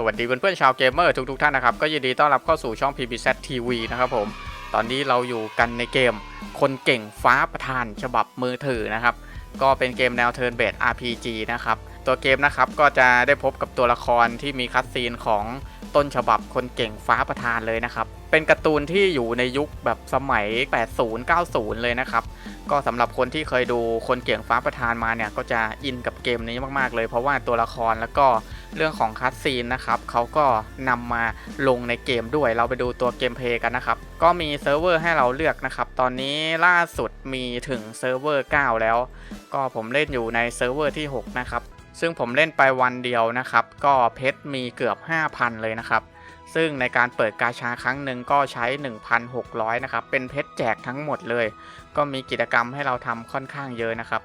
สวัสดีเพื่อนๆชาวเกมเมอร์ทุกๆท่านนะครับ ก็ยินดีต้อนรับเข้าสู่ช่อง PBZ TV นะครับผม ตอนนี้เราอยู่กันในเกมคนเก่งฟ้าประธานฉบับมือถือนะครับ ก็เป็นเกมแนว Turn Based RPG นะครับ ตัวเกมนะครับก็จะได้พบกับตัวละครที่มีคัดซีนของต้นฉบับคนเก่งฟ้าประธานเลยนะครับ เป็นการ์ตูนที่อยู่ในยุคแบบสมัย 80-90 เลยนะครับ ก็สำหรับคนที่เคยดูคนเก่งฟ้าประธานมาเนี่ยก็จะอินกับเกมนี้มากๆเลย เพราะว่าตัวละครแล้วก็ เรื่องของคัสซีนนะครับเขาก็นำมาลงในเกมด้วย เราไปดูตัวเกมเพลย์กันนะครับ ก็มีเซิร์ฟเวอร์ให้เราเลือกนะครับ ตอนนี้ล่าสุดมีถึงเซิร์ฟเวอร์ 9 แล้ว ก็ผมเล่นอยู่ในเซิร์ฟเวอร์ที่ 6 นะครับ ซึ่งผมเล่นไปวันเดียวนะครับ ก็เพชรมีเกือบ 5,000 เลยนะครับซึ่งในการเปิดกาชาครั้งหนึ่งก็ใช้ 1,600 นะครับ เป็นเพชรแจกทั้งหมดเลย ก็มีกิจกรรมให้เราทำค่อนข้างเยอะนะครับ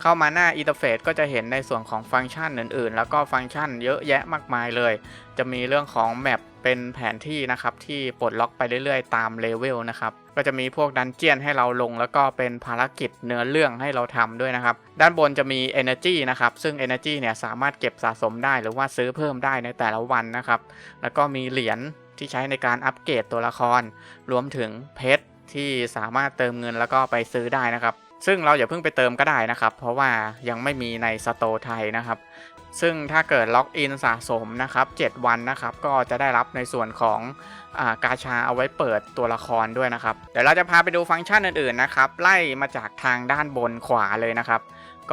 เข้ามาหน้าอินเทอร์เฟซก็จะเห็นในส่วนของฟังก์ชันอื่นๆ แล้วก็ฟังก์ชันเยอะแยะมากมายเลย จะมีเรื่องของแมปเป็นแผนที่นะครับที่ปลดล็อกไปเรื่อยๆ ตามเลเวลนะครับก็จะมีพวกดันเจียนให้เราลง แล้วก็เป็นภารกิจเนื้อเรื่องให้เราทำด้วยนะครับ ด้านบนจะมี Energy นะครับ ซึ่ง Energy เนี่ยสามารถเก็บสะสมได้หรือว่าซื้อเพิ่มได้ในแต่ละวันนะครับ แล้วก็มีเหรียญที่ใช้ในการอัปเกรดตัวละคร รวมถึงเพชรที่สามารถเติมเงินแล้วก็ไปซื้อได้นะครับ ซึ่งเราอย่าเพิ่งไปเติมก็ได้นะครับ เพราะว่ายังไม่มีในสโตไทยนะครับ ซึ่งถ้าเกิดล็อกอินสะสมนะครับ 7 วันนะครับ ก็จะได้รับในส่วนของอากาชาเอาไว้เปิดตัวละครด้วยนะครับ เดี๋ยวเราจะพาไปดูฟังก์ชันอื่นๆนะครับ ไล่มาจากทางด้านบนขวาเลยนะครับ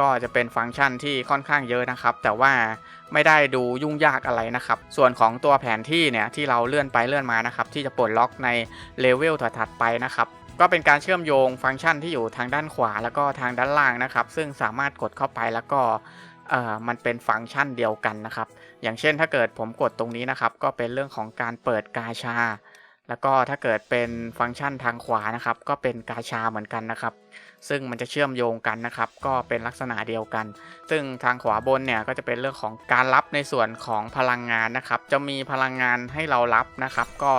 ก็จะเป็นฟังก์ชันที่ค่อนข้างเยอะนะครับ แต่ว่าไม่ได้ดูยุ่งยากอะไรนะครับ ส่วนของตัวแผนที่เนี่ยที่เราเลื่อนไปเลื่อนมานะครับ ที่จะปลดล็อกในเลเวลถัดๆไปนะครับ ก็เป็นการเชื่อมโยงฟังก์ชันที่อยู่ทางด้านขวาแล้วก็ทางด้านล่างนะครับ ซึ่งสามารถกดเข้าไปแล้วก็มันเป็นฟังก์ชันเดียวกันนะครับ อย่างเช่นถ้าเกิดผมกดตรงนี้นะครับ ก็เป็นเรื่องของการเปิดกาชา แล้วก็ถ้าเกิดเป็นฟังก์ชันทางขวานะครับ ก็เป็นกาชาเหมือนกันนะครับ ซึ่งมันจะเชื่อมโยงกันนะครับ ก็เป็นลักษณะเดียวกัน ซึ่งทางขวาบนเนี่ยก็จะเป็นเรื่องของการรับในส่วนของพลังงานนะครับ จะมีพลังงานให้เรารับนะครับ ก็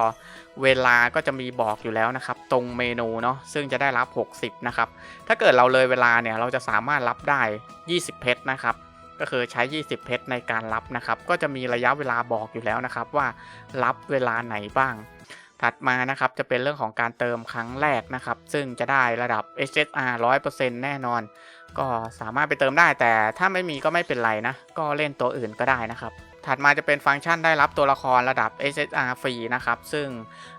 เวลาก็จะมีบอกอยู่แล้วนะครับ ตรงเมนูเนาะซึ่งจะได้รับ 60 นะครับ ถ้าเกิดเราเลยเวลาเนี่ยเราจะสามารถรับได้ 20 เพชรนะครับก็คือใช้ 20 เพชรในการรับนะครับ ก็จะมีระยะเวลาบอกอยู่แล้วนะครับว่ารับเวลาไหนบ้าง ถัดมานะครับจะเป็นเรื่องของการเติมครั้งแรกนะครับ ซึ่งจะได้ระดับ SSR 100%แน่นอน ก็สามารถไปเติมได้ แต่ถ้าไม่มีก็ไม่เป็นไรนะ ก็เล่นตัวอื่นก็ได้นะครับ ถัดมาจะเป็นฟังก์ชันได้รับตัวละครระดับ SSR ฟรีนะครับ ซึ่ง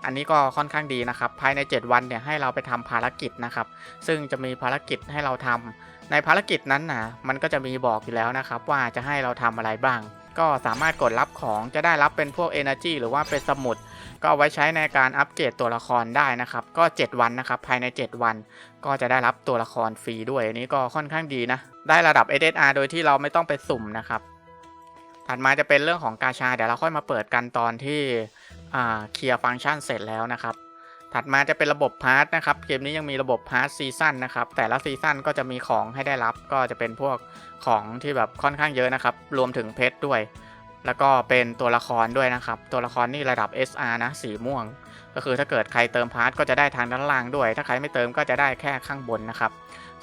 อันนี้ก็ค่อนข้างดีนะครับ ภายใน 7 วันเนี่ยให้เราไปทำภารกิจนะครับ ซึ่งจะมีภารกิจให้เราทำในภารกิจนั้นนะมันก็จะมีบอกอยู่แล้วนะครับ ว่าจะให้เราทำอะไรบ้าง ก็สามารถกดรับของจะได้รับเป็นพวก Energy หรือว่าเป็นสมุด ก็ไว้ใช้ในการอัปเกรดตัวละครได้นะครับ ก็ 7 วันนะครับ ภายใน 7 วัน ก็จะได้รับตัวละครฟรีด้วย อันนี้ก็ค่อนข้างดีนะ ได้ระดับ SSR โดยที่เราไม่ต้องไปสุ่มนะครับ ถัดมาจะเป็นเรื่องของกาชา เดี๋ยวเราค่อยมาเปิดกันตอนที่เคลียร์ฟังก์ชันเสร็จแล้วนะครับ ถัดมาจะเป็นระบบพาร์ทนะครับ เกมนี้ยังมีระบบพาร์ทซีซั่นนะครับ แต่ละซีซั่นก็จะมีของให้ได้รับก็จะเป็นพวกของที่แบบค่อนข้างเยอะนะครับ รวมถึงเพชรด้วย แล้วก็เป็นตัวละครด้วยนะครับ ตัวละครนี่ระดับ SR นะ สีม่วง ก็คือถ้าเกิดใครเติมพาร์ทก็จะได้ทางด้านล่างด้วย ถ้าใครไม่เติมก็จะได้แค่ข้างบนนะครับ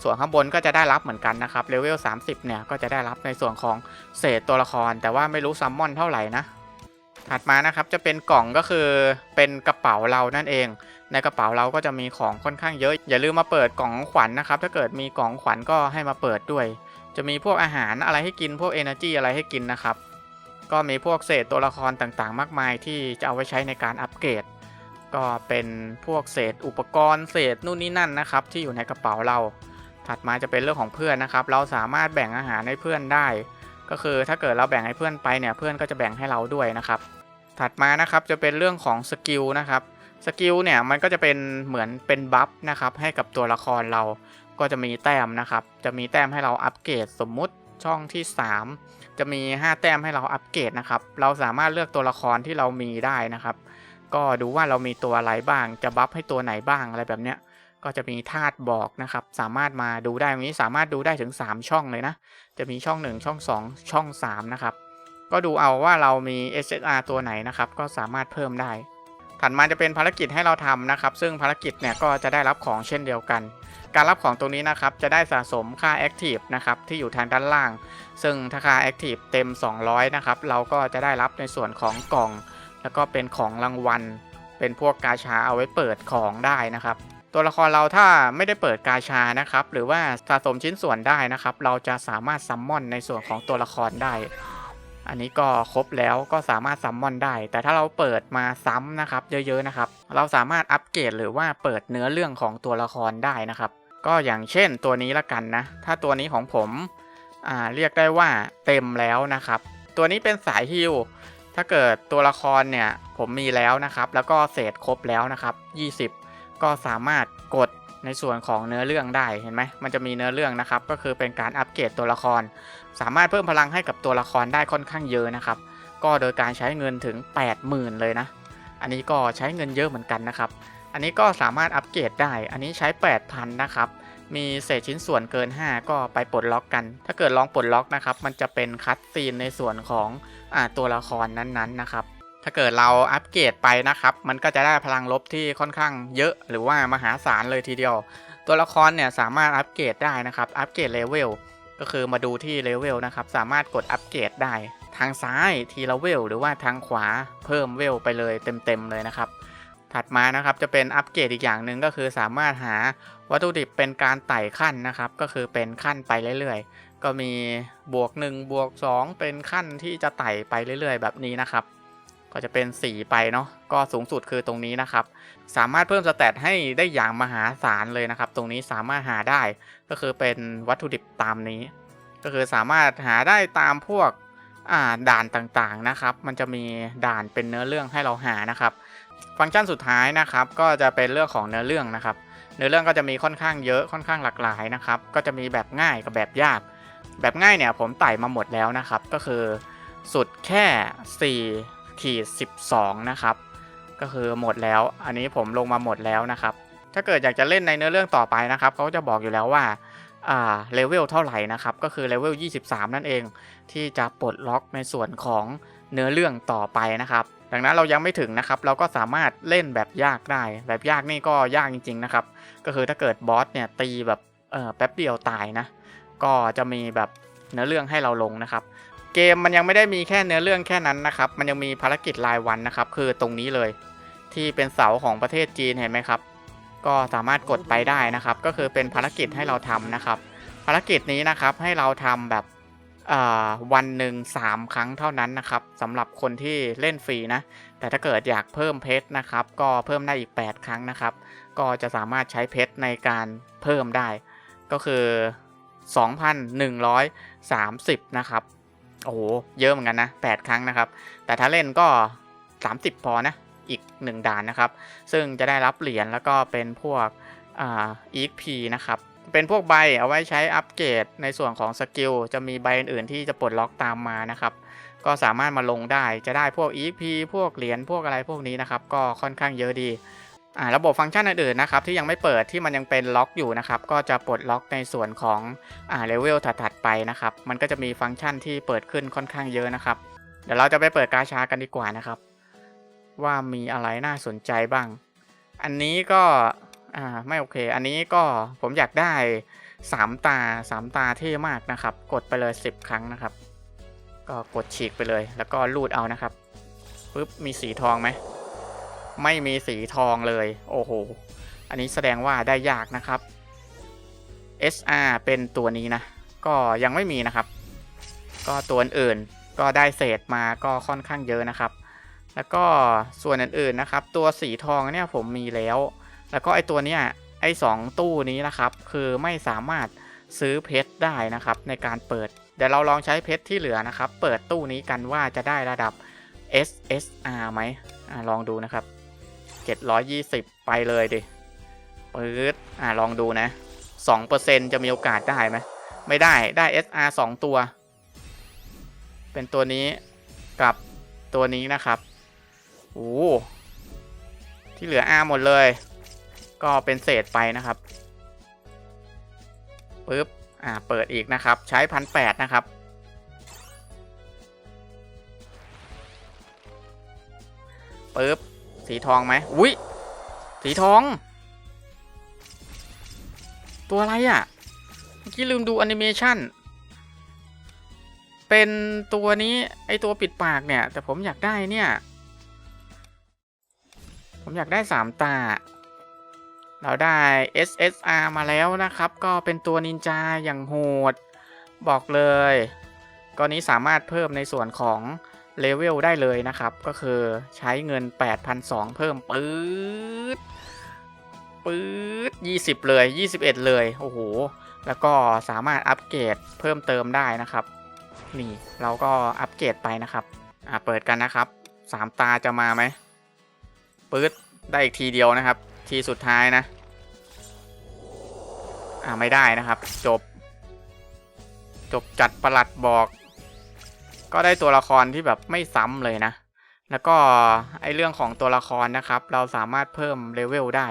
ส่วนข้างบนก็จะได้รับเหมือนกันนะครับ เลเวล 30 เนี่ยก็จะได้รับในส่วนของเศษตัวละคร แต่ว่าไม่รู้ซัมมอนเท่าไหร่นะ ถัดมานะครับจะเป็นกล่องก็คือเป็นกระเป๋าเรานั่นเอง ในกระเป๋าเราก็จะมีของค่อนข้างเยอะ อย่าลืมมาเปิดกล่องขวัญนนะครับ ถ้าเกิดมีกล่องขวัญก็ให้มาเปิดด้วย จะมีพวกอาหารอะไรให้กินพวก Energy อะไรให้กินนะครับ ก็มีพวกเศษตัวละครต่างๆ มากมายที่จะเอาไว้ใช้ในการอัปเกรด ก็เป็นพวกเศษอุปกรณ์เศษนู่นนี่นั่นนะครับที่อยู่ในกระเป๋าเรา ถัดมาจะเป็นเรื่องของเพื่อนนะครับ เราสามารถแบ่งอาหารให้เพื่อนได้ ก็คือถ้าเกิดเราแบ่งให้เพื่อนไปเนี่ยเพื่อนก็จะแบ่งให้เราด้วยนะครับ ถัดมานะครับจะเป็นเรื่องของสกิลนะครับสกิลเนี่ยมันก็จะเป็นเหมือนเป็นบัฟนะครับให้กับตัวละครเราก็จะมีแต้มนะครับ จะมีแต้มให้เราอัปเกรดสมมุติช่องที่ 3 จะมี 5 แต้มให้เราอัปเกรดนะครับ เราสามารถเลือกตัวละครที่เรามีได้นะครับ ก็ดูว่าเรามีตัวอะไรบ้าง จะบัฟให้ตัวไหนบ้างอะไรแบบเนี้ย ก็จะมีธาตุบอกนะครับ สามารถมาดูได้ตรงนี้สามารถดูได้ถึง 3 ช่องเลยนะ จะมีช่อง 1 ช่อง 2 ช่อง 3 นะครับ ก็ดูเอาว่าเรามี SSR ตัวไหนนะครับ ก็สามารถเพิ่มได้ ถัดมาจะเป็นภารกิจให้เราทำนะครับ ซึ่งภารกิจเนี่ยก็จะได้รับของเช่นเดียวกัน การรับของตรงนี้นะครับ จะได้สะสมค่า Active นะครับ ที่อยู่ทางด้านล่าง ซึ่งถ้าค่า Active เต็ม 200 นะครับ เราก็จะได้รับในส่วนของกล่อง แล้วก็เป็นของรางวัล เป็นพวกกาชาเอาไว้เปิดของได้นะครับ ตัวละครเราถ้าไม่ได้เปิดกาชานะครับ หรือว่าสะสมชิ้นส่วนได้นะครับ เราจะสามารถซัมมอนในส่วนของตัวละครได้ อันนี้ก็ครบแล้วก็สามารถซัมมอนได้ แต่ถ้าเราเปิดมาซ้ำนะครับ เยอะๆนะครับ เราสามารถอัปเกรดหรือว่าเปิดเนื้อเรื่องของตัวละครได้นะครับ ก็อย่างเช่นตัวนี้ละกันนะ ถ้าตัวนี้ของผมเรียกได้ว่าเต็มแล้วนะครับ ตัวนี้เป็นสายฮิลถ้าเกิดตัวละครเนี่ยผมมีแล้วนะครับ แล้วก็เศษครบแล้วนะครับ 20 ก็สามารถกดในส่วนของเนื้อเรื่องได้เห็นไหมมันจะมีเนื้อเรื่องนะครับ ก็คือเป็นการอัปเกรดตัวละคร สามารถเพิ่มพลังให้กับตัวละครได้ค่อนข้างเยอะนะครับ ก็โดยการใช้เงินถึง 80,000 เลยนะ อันนี้ก็ใช้เงินเยอะเหมือนกันนะครับ อันนี้ก็สามารถอัปเกรดได้ อันนี้ใช้ 8,000 นะครับ มีเศษชิ้นส่วนเกิน 5 ก็ไปปลดล็อกกัน ถ้าเกิดลองปลดล็อกนะครับ มันจะเป็นคัตซีนในส่วนของอตัวละครนั้นๆนะครับ ถ้าเกิดเราอัปเกรดไปนะครับ มันก็จะได้พลังลบที่ค่อนข้างเยอะหรือว่ามหาศาลเลยทีเดียว ตัวละครเนี่ยสามารถอัปเกรดได้นะครับ อัปเกรดเลเวล ก็คือมาดูที่เลเวลนะครับ สามารถกดอัปเกรดได้ ทางซ้ายทีละเวล หรือว่าทางขวาเพิ่มเวลไปเลยเต็มๆเลยนะครับ ถัดมานะครับจะเป็นอัปเกรดอีกอย่างหนึ่งก็คือสามารถหาวัตถุดิบเป็นการไต่ขั้นนะครับ ก็คือเป็นขั้นไปเรื่อยๆ ก็มีบวก1บวก2เป็นขั้นที่จะไต่ไปเรื่อย ๆ แบบนี้นะครับ ก็จะเป็น 4 ไปเนาะก็สูงสุดคือตรงนี้นะครับ สามารถเพิ่มสเตตให้ได้อย่างมหาศาลเลยนะครับ ตรงนี้สามารถหาได้ก็คือเป็นวัตถุดิบตามนี้ ก็คือสามารถหาได้ตามพวกด่านต่างๆนะครับ มันจะมีด่านเป็นเนื้อเรื่องให้เราหานะครับ ฟังก์ชันสุดท้ายนะครับ ก็จะเป็นเรื่องของเนื้อเรื่องนะครับ เนื้อเรื่องก็จะมีค่อนข้างเยอะค่อนข้างหลากหลายนะครับ ก็จะมีแบบง่ายกับแบบยาก แบบง่ายเนี่ยผมไต่มาหมดแล้วนะครับ ก็คือสุดแค่ 4 ขีด12 นะครับ ก็คือหมดแล้ว อันนี้ผมลงมาหมดแล้วนะครับ ถ้าเกิดอยากจะเล่นในเนื้อเรื่องต่อไปนะครับเขาจะบอกอยู่แล้วว่าอ่าเลเวลเท่าไหร่นะครับก็คือเลเวล 23 นั่นเอง ที่จะปลดล็อกในส่วนของเนื้อเรื่องต่อไปนะครับ ดังนั้นเรายังไม่ถึงนะครับ เราก็สามารถเล่นแบบยากได้ แบบยากนี่ก็ยากจริง ๆนะครับ ก็คือถ้าเกิดบอสเนี่ยตีแบบเออแป๊บเดียวตายนะ ก็จะมีแบบเนื้อเรื่องให้เราลงนะครับ เกมมันยังไม่ได้มีแค่เนื้อเรื่องแค่นั้นนะครับ มันยังมีภารกิจรายวันนะครับ คือตรงนี้เลย ที่เป็นเสาของประเทศจีนเห็นไหมครับ ก็สามารถกดไปได้นะครับ ก็คือเป็นภารกิจให้เราทำนะครับ ภารกิจนี้นะครับให้เราทำแบบวันหนึ่ง3ครั้งเท่านั้นนะครับสำหรับคนที่เล่นฟรีนะ แต่ถ้าเกิดอยากเพิ่มเพชรนะครับ ก็เพิ่มได้อีก 8 ครั้งนะครับ ก็จะสามารถใช้เพชรในการเพิ่มได้ ก็คือ 2,130 นะครับ โอ้โห เยอะเหมือนกันนะ 8 ครั้งนะครับ แต่ถ้าเล่นก็ 30 พอนะ อีก 1 ด่านนะครับ ซึ่งจะได้รับเหรียญแล้วก็เป็นพวกอ่า EXP นะครับ เป็นพวกใบเอาไว้ใช้อัปเกรดในส่วนของสกิล จะมีใบอื่นๆที่จะปลดล็อกตามมานะครับ ก็สามารถมาลงได้ จะได้พวก EXP พวกเหรียญ พวกอะไรพวกนี้นะครับ ก็ค่อนข้างเยอะดี อ่าระบบฟังก์ชันอื่นๆนะครับที่ยังไม่เปิดที่มันยังเป็นล็อกอยู่นะครับก็จะปลดล็อกในส่วนของอ่าเลเวลถัดๆไปนะครับมันก็จะมีฟังก์ชันที่เปิดขึ้นค่อนข้างเยอะนะครับ เดี๋ยวเราจะไปเปิดกาชากันดีกว่านะครับ ว่ามีอะไรน่าสนใจบ้าง อันนี้ก็อ่าไม่โอเค อันนี้ก็ผมอยากได้ 3 ตา 3 ตาเท่มากนะครับ กดไปเลย 10 ครั้งนะครับ ก็กดฉีกไปเลย แล้วก็ลูดเอานะครับปึ๊บมีสีทองไหม ไม่มีสีทองเลย โอ้โห อันนี้แสดงว่าได้ยากนะครับ SR เป็นตัวนี้นะ ก็ยังไม่มีนะครับ ก็ตัวอื่นก็ได้เศษมาก็ค่อนข้างเยอะนะครับ แล้วก็ส่วนอื่นๆนะครับ ตัวสีทองเนี่ยผมมีแล้ว แล้วก็ไอตัวเนี้ยไอสองตู้นี้นะครับ คือไม่สามารถซื้อเพชรได้นะครับ ในการเปิด เดี๋ยวเราลองใช้เพชรที่เหลือนะครับ เปิดตู้นี้กันว่าจะได้ระดับ SSR ไหมอลองดูนะครับ 720 ไปเลยดิปื๊ดอ่าลองดูนะ 2%จะมีโอกาสได้ไหม ไม่ได้ ได้ SR 2 ตัว เป็นตัวนี้กับตัวนี้นะครับ โอ้ที่เหลือ R หมดเลย ก็เป็นเศษไปนะครับปึ๊บ อ่า เปิดอีกนะครับ ใช้พันแปดนะครับ ปึ๊บ สีทองไหมอุ้ยสีทอง ตัวอะไรอะ่ะเมื่อกี้ลืมดูแอนิเมชันเป็นตัวนี้ไอตัวปิดปากเนี่ย แต่ผมอยากได้เนี่ย ผมอยากได้สามตา เราได้ SSR มาแล้วนะครับ ก็เป็นตัวนินจาอย่างโหด บอกเลย ก็นี้สามารถเพิ่มในส่วนของ เลเวลได้เลยนะครับ ก็คือใช้เงิน 8,200 เพิ่มปื๊ดปื๊ด20 เลย 21 เลย โอ้โห แล้วก็สามารถอัปเกรดเพิ่มเติมได้นะครับ นี่ เราก็อัปเกรดไปนะครับ อ่าเปิดกันนะครับ 3 ตาจะมาไหมปื๊ดได้อีกทีเดียวนะครับ ทีสุดท้ายนะ อ่าไม่ได้นะครับ จบ จบจัดประหลัดบอก ก็ได้ตัวละครที่แบบไม่ซ้ำเลยนะ แล้วก็ไอเรื่องของตัวละครนะครับ เราสามารถเพิ่มเลเวลได้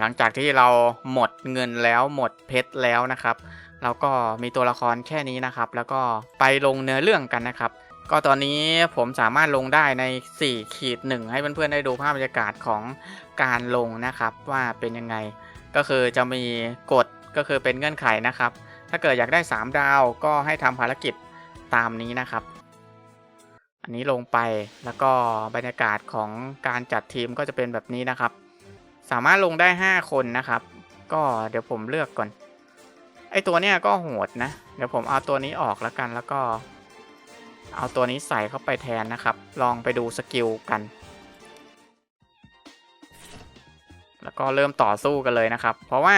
หลังจากที่เราหมดเงินแล้วหมดเพชรแล้วนะครับ เราก็มีตัวละครแค่นี้นะครับ แล้วก็ไปลงเนื้อเรื่องกันนะครับ ก็ตอนนี้ผมสามารถลงได้ใน4ขีดหนึ่งให้เพื่อนๆได้ดูภาพบรรยากาศของการลงนะครับว่าเป็นยังไง ก็คือจะมีกฎก็คือเป็นเงื่อนไขนะครับ ถ้าเกิดอยากได้ 3 ดาวก็ให้ทำภารกิจ ตามนี้นะครับ อันนี้ลงไปแล้วก็บรรยากาศของการจัดทีมก็จะเป็นแบบนี้นะครับ สามารถลงได้ 5 คนนะครับ ก็เดี๋ยวผมเลือกก่อน ไอตัวเนี้ยก็โหดนะ เดี๋ยวผมเอาตัวนี้ออกแล้วกันแล้วก็ เอาตัวนี้ใส่เข้าไปแทนนะครับ ลองไปดูสกิลกัน แล้วก็เริ่มต่อสู้กันเลยนะครับ เพราะว่า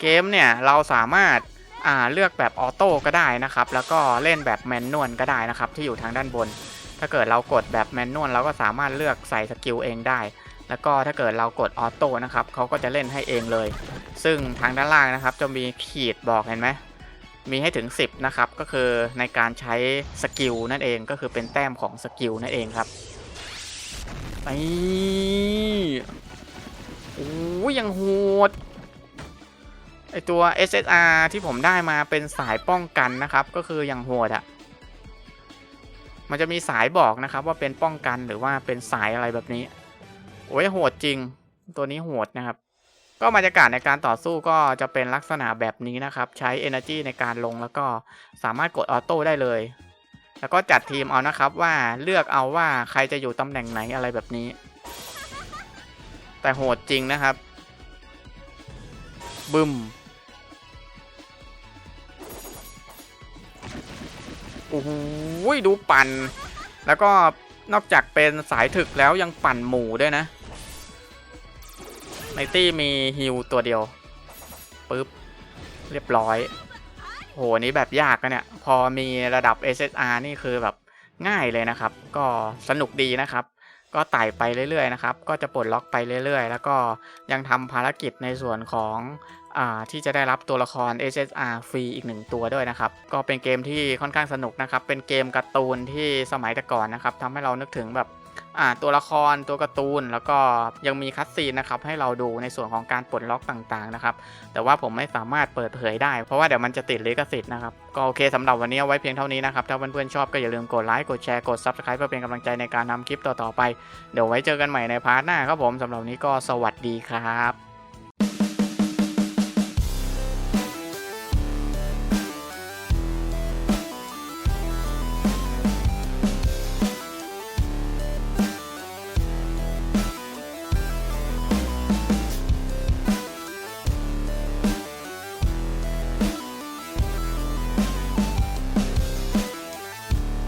เกมเนี่ยเราสามารถ อ่าเลือกแบบออโต้ก็ได้นะครับ แล้วก็เล่นแบบแมนนวลก็ได้นะครับ ที่อยู่ทางด้านบน ถ้าเกิดเรากดแบบแมนนวลเราก็สามารถเลือกใส่สกิลเองได้ แล้วก็ถ้าเกิดเรากดออโต้นะครับเขาก็จะเล่นให้เองเลย ซึ่งทางด้านล่างนะครับ จะมีขีดบอกเห็นไหมมีให้ถึง 10 นะครับ ก็คือในการใช้สกิลนั่นเองก็คือเป็นแต้มของสกิลนั่นเองครับไปโอ้ยังโหด ไอตัว SSR ที่ผมได้มาเป็นสายป้องกันนะครับ ก็คืออยังโหดอะ่ะ มันจะมีสายบอกนะครับ ว่าเป็นป้องกันหรือว่าเป็นสายอะไรแบบนี้ โอ้ยโหดจริง ตัวนี้โหดนะครับ ก็บรรยากาศในการต่อสู้ก็จะเป็นลักษณะแบบนี้นะครับ ใช้ Energy ในการลงแล้วก็สามารถกดออโต้ได้เลย แล้วก็จัดทีมเอานะครับว่าเลือกเอาว่าใครจะอยู่ตำแหน่งไหนอะไรแบบนี้ แต่โหดจริงนะครับบึม อ้โหดูปั่น แล้วก็นอกจากเป็นสายถึกแล้วยังปั่นหมูด้วยนะในตี้มีฮิลตัวเดียวปึ๊บ เรียบร้อย โหนี้แบบยากนะเนี่ย พอมีระดับ SSR นี่คือแบบง่ายเลยนะครับ ก็สนุกดีนะครับ ก็ไต่ไปเรื่อยๆนะครับ ก็จะปลดล็อกไปเรื่อยๆ แล้วก็ยังทำภารกิจในส่วนของ ที่จะได้รับตัวละคร SSR ฟรีอีกหนึ่งตัวด้วยนะครับ ก็เป็นเกมที่ค่อนข้างสนุกนะครับ เป็นเกมการ์ตูนที่สมัยแต่ก่อนนะครับทำให้เรานึกถึงแบบตัวละครตัวการ์ตูนแล้วก็ยังมีคัตซีนนะครับให้เราดูในส่วนของการปลดล็อกต่างๆนะครับ แต่ว่าผมไม่สามารถเปิดเผยได้ เพราะว่าเดี๋ยวมันจะติดลิขสิทธิ์นะครับ ก็โอเคสำหรับวันนี้เอาไว้เพียงเท่านี้นะครับ ถ้าเพื่อนๆชอบก็อย่าลืมกดไลค์กดแชร์กด Subscribe เพื่อเป็นกำลังใจในการทำคลิปต่อๆไป เดี๋ยวไว้เจอกันใหม่ในพาร์ทหน้าครับผมสำหรับนนี้ก็สวัสดีครับ